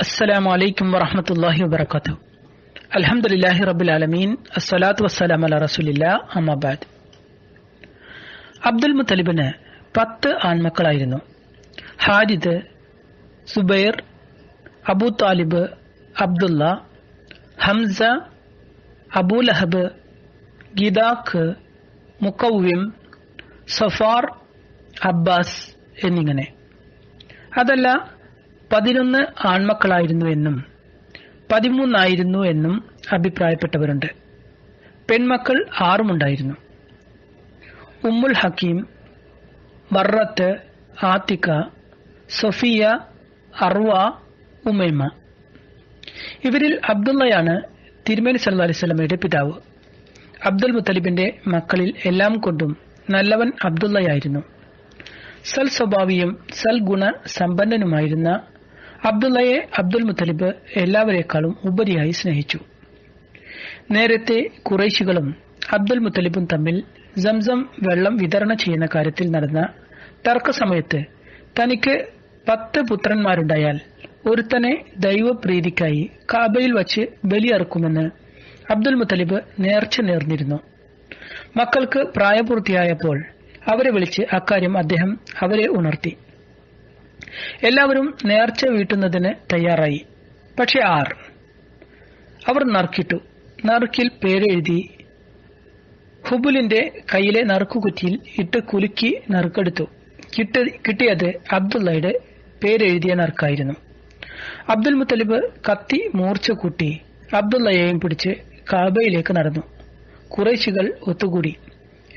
السلام عليكم ورحمة الله وبركاته الحمد لله رب العالمين الصلاة والسلام على رسول الله أما بعد അബ്ദുൽ മുത്തലിബിന് പത്ത് ആൺമക്കളായിരുന്നു Harith Zubair Abu Talib Abdullah Hamza Abu Lahab Ghaidaq Muqawwim സഫാർ Abbas എന്നിങ്ങനെ അതല്ല പതിനൊന്ന് ആൺമക്കളായിരുന്നു എന്നും പതിമൂന്നായിരുന്നു എന്നും അഭിപ്രായപ്പെട്ടവരുണ്ട്. പെൺമക്കൾ ആറുമുണ്ടായിരുന്നു. ഉമ്മുൽ ഹക്കീം വറത്ത് ആത്തിക്ക സൊഫിയ അർവ ഉമേമ. ഇവരിൽ അബ്ദുള്ളയാണ് തിരുമേനി സല്ലു അലൈവലമയുടെ പിതാവ്. അബ്ദുൽ മുത്തലിബിന്റെ മക്കളിൽ എല്ലാം കൊണ്ടും നല്ലവൻ അബ്ദുള്ളയായിരുന്നു. സൽ സ്വഭാവിയും സൽ ഗുണ സമ്പന്നനുമായിരുന്ന അബ്ദുള്ളയെ അബ്ദുൽ മുത്തലിബ് എല്ലാവരേക്കാളും ഉപരിയായി സ്നേഹിച്ചു. നേരത്തെ കുറേശികളും അബ്ദുൽ മുത്തലിബും തമ്മിൽ സംസം വെള്ളം വിതരണം ചെയ്യുന്ന കാര്യത്തിൽ നടന്ന തർക്കസമയത്ത് തനിക്ക് പത്ത് പുത്രന്മാരുണ്ടായാൽ ഒരുത്തനെ ദൈവപ്രീതിക്കായി കാബയിൽ വച്ച് ബലിയറക്കുമെന്ന് അബ്ദുൽ മുത്തലിബ് നേർച്ച നേർന്നിരുന്നു. മക്കൾക്ക് പ്രായപൂർത്തിയായപ്പോൾ അവരെ വിളിച്ച് അക്കാര്യം അദ്ദേഹം അവരെ ഉണർത്തി. എല്ലാവരും നേർച്ച വീട്ടുന്നതിന് തയ്യാറായി. പക്ഷെ ആർ? അവർ നറുക്കിട്ടു. നറുക്കിൽ പേരെഴുതി ഹുബുലിന്റെ കയ്യിലെ നറുക്കുകുറ്റിയിൽ ഇട്ട് കുലുക്കി നറുക്കെടുത്തു. കിട്ടിയത് അബ്ദുള്ളയുടെ പേരെഴുതിയ നറുക്കായിരുന്നു. അബ്ദുൽ മുത്തലിബ് കത്തി മൂർച്ച കൂട്ടി അബ്ദുള്ളയെയും പിടിച്ച് കാബയിലേക്ക് നടന്നു. കുറേശികൾ ഒത്തുകൂടി.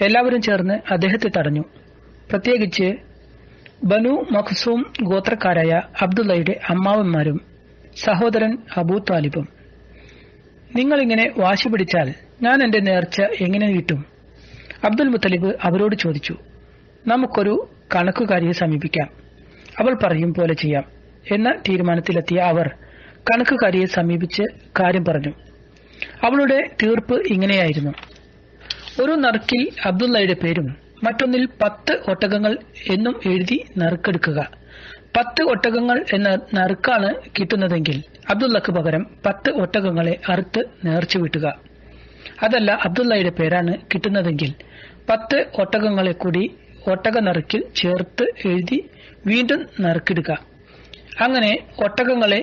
എല്ലാവരും ചേർന്ന് അദ്ദേഹത്തെ തടഞ്ഞു. പ്രത്യേകിച്ച് ബനു മഖ്സൂം ഗോത്രക്കാരായ അബ്ദുള്ളയുടെ അമ്മാവന്മാരും സഹോദരൻ അബൂ താലിബും. നിങ്ങളിങ്ങനെ വാശി പിടിച്ചാൽ ഞാൻ എന്റെ നേർച്ച എങ്ങനെ കിട്ടും അബ്ദുൽ മുത്തലിബ് അവരോട് ചോദിച്ചു നമുക്കൊരു കണക്കുകാരിയെ സമീപിക്കാം. അവൾ പറയും പോലെ ചെയ്യാം. എന്ന തീരുമാനത്തിലെത്തിയ അവർ കണക്കുകാരിയെ സമീപിച്ച് കാര്യം പറഞ്ഞു. അവളുടെ തീർപ്പ് ഇങ്ങനെയായിരുന്നു. ഒരു നറുക്കിൽ അബ്ദുള്ളയുടെ പേരും മറ്റൊന്നിൽ പത്ത് ഒട്ടകങ്ങൾ എന്നും എഴുതി നറുക്കെടുക്കുക. പത്ത് ഒട്ടകങ്ങൾ എന്ന നറുക്കാണ് കിട്ടുന്നതെങ്കിൽ അബ്ദുള്ളക്ക് പകരം പത്ത് ഒട്ടകങ്ങളെ അറുത്ത് നേർച്ചു വിട്ടുക. അതല്ല അബ്ദുള്ളയുടെ പേരാണ് കിട്ടുന്നതെങ്കിൽ പത്ത് ഒട്ടകങ്ങളെ കൂടി ഒട്ടക നറുക്കിൽ ചേർത്ത് എഴുതി വീണ്ടും നറുക്കിടുക അങ്ങനെ ഒട്ടകങ്ങളെ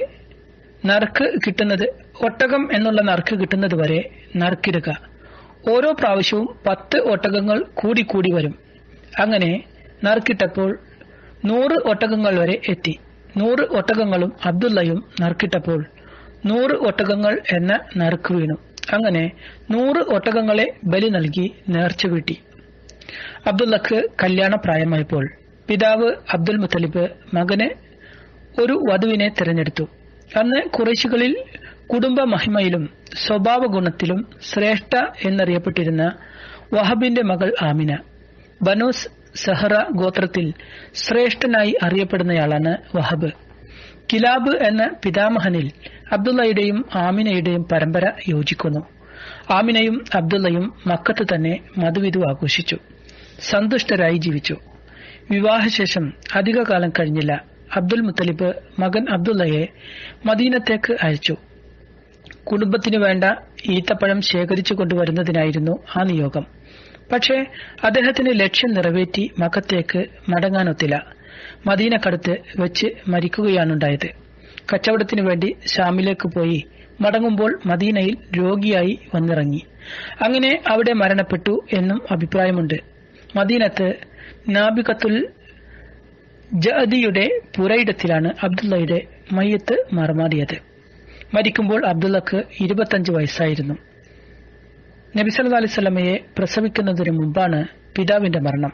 നറുക്ക് കിട്ടുന്നത് ഒട്ടകം എന്നുള്ള നറുക്ക് കിട്ടുന്നത് വരെ നറുക്കിടുക. ഓരോ പ്രാവശ്യവും പത്ത് ഒട്ടകങ്ങൾ കൂടിക്കൂടി കൂടി വരും. അങ്ങനെ നറുക്കിട്ടപ്പോൾ നൂറ് ഒട്ടകങ്ങൾ വരെ എത്തി. നൂറ് ഒട്ടകങ്ങളും അബ്ദുള്ളയും നറുക്കിട്ടപ്പോൾ നൂറ് ഒട്ടകങ്ങൾ എന്ന നറുക്ക് വീണു. അങ്ങനെ നൂറ് ഒട്ടകങ്ങളെ ബലി നൽകി നേർച്ച വീട്ടി. അബ്ദുള്ളക്ക് കല്യാണ പ്രായമായപ്പോൾ പിതാവ് അബ്ദുൽ മുത്തലിബ് മകന് ഒരു വധുവിനെ തിരഞ്ഞെടുത്തു. അന്ന് കുറേശികളിൽ കുടുംബ മഹിമയിലും സ്വഭാവ ഗുണത്തിലും ശ്രേഷ്ഠ എന്നറിയപ്പെട്ടിരുന്ന വഹബിന്റെ മകൾ ആമിന. ബനൂസ് സഹറ ഗോത്രത്തിൽ ശ്രേഷ്ഠനായി അറിയപ്പെടുന്നയാളാണ് വഹബ്. കിലാബ് എന്ന പിതാമഹനിൽ അബ്ദുള്ളയുടെയും ആമിനയുടെയും പരമ്പര യോജിക്കുന്നു. ആമിനയും അബ്ദുള്ളയും മക്കത്ത് തന്നെ മധുവിധു ആഘോഷിച്ചു. സന്തുഷ്ടരായി ജീവിച്ചു. വിവാഹശേഷം അധികകാലം കഴിഞ്ഞില്ല. അബ്ദുൽ മുത്തലിബ് മകൻ അബ്ദുള്ളയെ മദീനത്തേക്ക് അയച്ചു. കുടുംബത്തിനു വേണ്ട ഈത്തപ്പഴം ശേഖരിച്ചു കൊണ്ടുവരുന്നതിനായിരുന്നു ആ നിയോഗം. പക്ഷേ അദ്ദേഹത്തിന് ലക്ഷ്യം നിറവേറ്റി മക്കത്തേക്ക് മടങ്ങാനൊത്തില്ല. മദീനക്കടുത്ത് വെച്ച് മരിക്കുകയാണുണ്ടായത്. കച്ചവടത്തിനു വേണ്ടി ഷാമിലേക്ക് പോയി മടങ്ങുമ്പോൾ മദീനയിൽ രോഗിയായി വന്നിറങ്ങി. അങ്ങനെ അവിടെ മരണപ്പെട്ടു എന്നും അഭിപ്രായമുണ്ട്. മദീനത്ത് നാബികത്തുൽ ജഅദിയുടെ പുരയിടത്തിലാണ് അബ്ദുള്ളയുടെ മയ്യത്ത് മറമാറിയത്. മരിക്കുമ്പോൾ അബ്ദുള്ളക്ക് ഇരുപത്തഞ്ച് വയസ്സായിരുന്നു. നബി സല്ലു അലൈവല്ലമയെ പ്രസവിക്കുന്നതിന് മുമ്പാണ് പിതാവിന്റെ മരണം.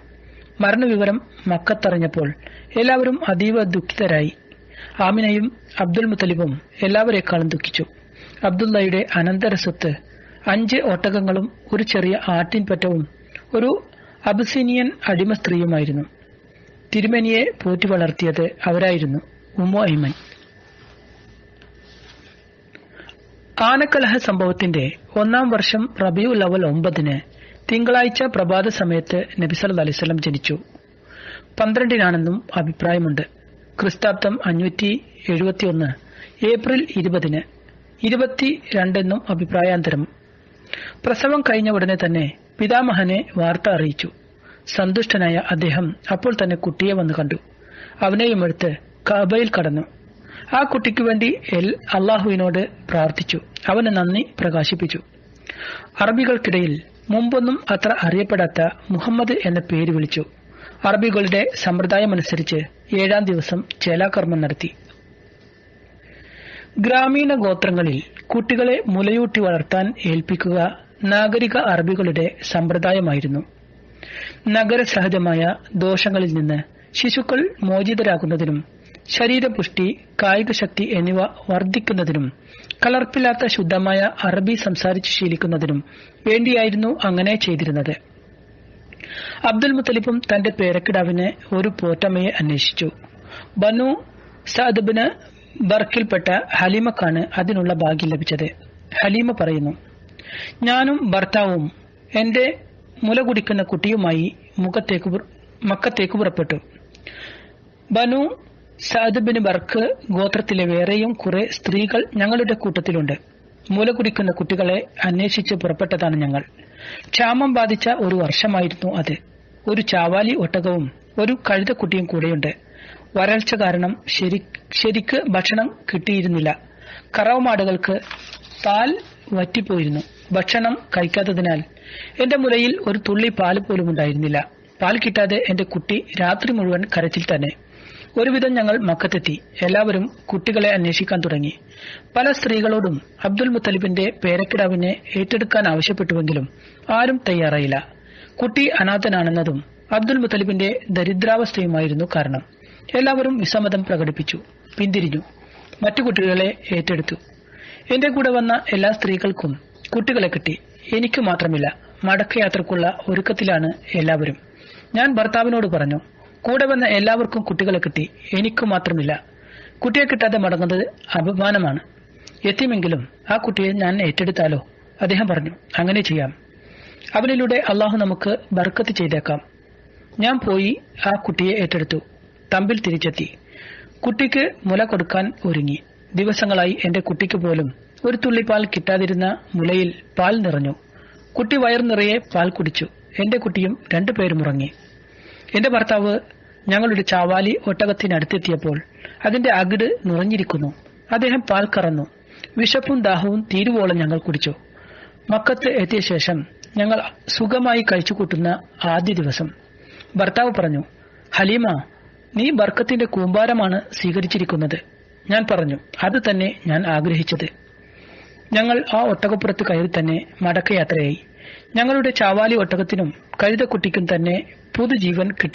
മരണവിവരം മക്കത്തറിഞ്ഞപ്പോൾ എല്ലാവരും അതീവ ദുഃഖിതരായി. ആമിനയും അബ്ദുൽ മുത്തലിബും എല്ലാവരെക്കാളും ദുഃഖിച്ചു. അബ്ദുള്ളയുടെ അനന്തര സ്വത്ത് അഞ്ച് ഒട്ടകങ്ങളും ഒരു ചെറിയ ആട്ടിൻപറ്റവും ഒരു അബസീനിയൻ അടിമ സ്ത്രീയുമായിരുന്നു. തിരുമേനിയെ പോറ്റി വളർത്തിയത് അവരായിരുന്നു ഉമ്മു ഐമൻ ആനക്കലഹ സംഭവത്തിന്റെ ഒന്നാം വർഷം റബിയു ലവൽ ഒമ്പതിന് തിങ്കളാഴ്ച പ്രഭാത സമയത്ത് നബിസല അലിസ്ലം ജനിച്ചു. പന്ത്രണ്ടിനാണെന്നും അഭിപ്രായമുണ്ട്. ക്രിസ്താബ്ദം അഞ്ഞൂറ്റി എഴുപത്തിയൊന്ന് ഏപ്രിൽ ഇരുപതിന് ഇരുപത്തിരണ്ടെന്നും അഭിപ്രായാന്തരം. പ്രസവം കഴിഞ്ഞ ഉടനെ തന്നെ പിതാമഹനെ വാർത്ത അറിയിച്ചു. സന്തുഷ്ടനായ അദ്ദേഹം അപ്പോൾ തന്നെ കുട്ടിയെ വന്നു കണ്ടു. അവനെയും എടുത്ത് കബയിൽ കടന്നു. ആ കുട്ടിക്ക് വേണ്ടി എൽ അള്ളാഹുവിനോട് പ്രാർത്ഥിച്ചു. അവന് നന്ദി പ്രകാശിപ്പിച്ചു. അറബികൾക്കിടയിൽ മുമ്പൊന്നും അത്ര അറിയപ്പെടാത്ത മുഹമ്മദ് എന്ന പേര് വിളിച്ചു. അറബികളുടെ സമ്പ്രദായമനുസരിച്ച് ഏഴാം ദിവസം ചേലാകർമ്മം നടത്തി. ഗ്രാമീണ ഗോത്രങ്ങളിൽ കുട്ടികളെ മുലയൂട്ടി വളർത്താൻ ഏൽപ്പിക്കുക നാഗരിക അറബികളുടെ സമ്പ്രദായമായിരുന്നു. നഗരസഹജമായ ദോഷങ്ങളിൽ നിന്ന് ശിശുക്കൾ മോചിതരാകുന്നതിനും ശരീരപുഷ്ടി കായികശക്തി എന്നിവ വർദ്ധിക്കുന്നതിനും കലർപ്പില്ലാത്ത ശുദ്ധമായ അറബി സംസാരിച്ച് ശീലിക്കുന്നതിനും വേണ്ടിയായിരുന്നു അങ്ങനെ ചെയ്തിരുന്നത്. അബ്ദുൽ മുത്തലിഫും തന്റെ പേരക്കിടാവിനെ ഒരു പോറ്റമ്മയെ അന്വേഷിച്ചു. ബനു സഅദ്ബിന് ബർക്കിൽപ്പെട്ട ഹലീമക്കാണ് അതിനുള്ള ഭാഗ്യം ലഭിച്ചത്. ഹലീമ പറയുന്നു ഞാനും ഭർത്താവും എന്റെ മുല കുടിക്കുന്ന കുട്ടിയുമായി മുഖത്തേക്ക് മക്കത്തേക്ക് പുറപ്പെട്ടു. ബനു സഅദ് ബിൻ ബർക്ക് ഗോത്രത്തിലെ വേറെയും കുറെ സ്ത്രീകൾ ഞങ്ങളുടെ കൂട്ടത്തിലുണ്ട്. മൂല കുടിക്കുന്ന കുട്ടികളെ അന്വേഷിച്ച് പുറപ്പെട്ടതാണ് ഞങ്ങൾ. ക്ഷാമം ബാധിച്ച ഒരു വർഷമായിരുന്നു അത്. ഒരു ചാവാലി ഒട്ടകവും ഒരു കഴുതക്കുട്ടിയും കൂടെയുണ്ട്. വരൾച്ച കാരണം ശരി- ശരിക്ക് ഭക്ഷണം കിട്ടിയിരുന്നില്ല. കറവമാടുകൾക്ക് പാൽ വറ്റിപ്പോയിരുന്നു. ഭക്ഷണം കഴിക്കാത്തതിനാൽ എന്റെ മുലയിൽ ഒരു തുള്ളി പാൽ പോലും ഉണ്ടായിരുന്നില്ല പാൽ കിട്ടാതെ എന്റെ കുട്ടി രാത്രി മുഴുവൻ കരച്ചിൽ തന്നെ. ഒരുവിധം ഞങ്ങൾ മക്കത്തെത്തി. എല്ലാവരും കുട്ടികളെ അന്വേഷിക്കാൻ തുടങ്ങി. പല സ്ത്രീകളോടും അബ്ദുൽ മുത്തലിബിന്റെ പേരക്കിടാവിനെ ഏറ്റെടുക്കാൻ ആവശ്യപ്പെട്ടുവെങ്കിലും ആരും തയ്യാറായില്ല. കുട്ടി അനാഥനാണെന്നതും അബ്ദുൽ മുത്തലിബിന്റെ ദരിദ്രാവസ്ഥയുമായിരുന്നു കാരണം. എല്ലാവരും വിസമ്മതം പ്രകടിപ്പിച്ചു പിന്തിരിഞ്ഞു മറ്റു കുട്ടികളെ ഏറ്റെടുത്തു. എന്റെ കൂടെ വന്ന എല്ലാ സ്ത്രീകൾക്കും കുട്ടികളെ കിട്ടി. എനിക്ക് മാത്രമില്ല മടക്കയാത്രക്കുള്ള ഒരുക്കത്തിലാണ് എല്ലാവരും. ഞാൻ ഭർത്താവിനോട് പറഞ്ഞു കൂടെ വന്ന എല്ലാവർക്കും കുട്ടികളെ കിട്ടി. എനിക്ക് മാത്രമില്ല. കുട്ടിയെ കിട്ടാതെ മടങ്ങുന്നത് അപമാനമാണ്. എത്തിയുമെങ്കിലും ആ കുട്ടിയെ ഞാൻ ഏറ്റെടുത്താലോ? അദ്ദേഹം പറഞ്ഞു അങ്ങനെ ചെയ്യാം. അവനിലൂടെ അള്ളാഹു നമുക്ക് ബർക്കത്ത് ചെയ്തേക്കാം. ഞാൻ പോയി ആ കുട്ടിയെ ഏറ്റെടുത്തു. തമ്പിൽ തിരിച്ചെത്തി. കുട്ടിക്ക് മുല കൊടുക്കാൻ ഒരുങ്ങി. ദിവസങ്ങളായി എന്റെ കുട്ടിക്ക് പോലും ഒരു തുള്ളി പാൽ കിട്ടാതിരുന്ന മുലയിൽ പാൽ നിറഞ്ഞു. കുട്ടി വയർ നിറയെ പാൽ കുടിച്ചു. എന്റെ കുട്ടിയും രണ്ടുപേരും ഉറങ്ങി. എന്റെ ഭർത്താവ് ഞങ്ങളുടെ ചാവാലി ഒട്ടകത്തിനടുത്തെത്തിയപ്പോൾ അതിന്റെ അകിട് നിറഞ്ഞിരിക്കുന്നു. അദ്ദേഹം പാൽ കറന്നു. വിശപ്പും ദാഹവും തീരുവോളം ഞങ്ങൾ കുടിച്ചു. മക്കത്ത് എത്തിയ ശേഷം ഞങ്ങൾ സുഖമായി കഴിച്ചുകൂട്ടുന്ന ആദ്യ ദിവസം. ഭർത്താവ് പറഞ്ഞു ഹലീമ നീ ബർക്കത്തിന്റെ കൂമ്പാരമാണ് സ്വീകരിച്ചിരിക്കുന്നത്. ഞാൻ പറഞ്ഞു അത് തന്നെ ഞാൻ ആഗ്രഹിച്ചത്. ഞങ്ങൾ ആ ഒട്ടകപ്പുറത്ത് കയറി തന്നെ മടക്കയാത്രയായി. ഞങ്ങളുടെ ചാവാലി ഒട്ടകത്തിനും കഴുതക്കുട്ടിക്കും തന്നെ പുതുജീവൻ കിട്ടി.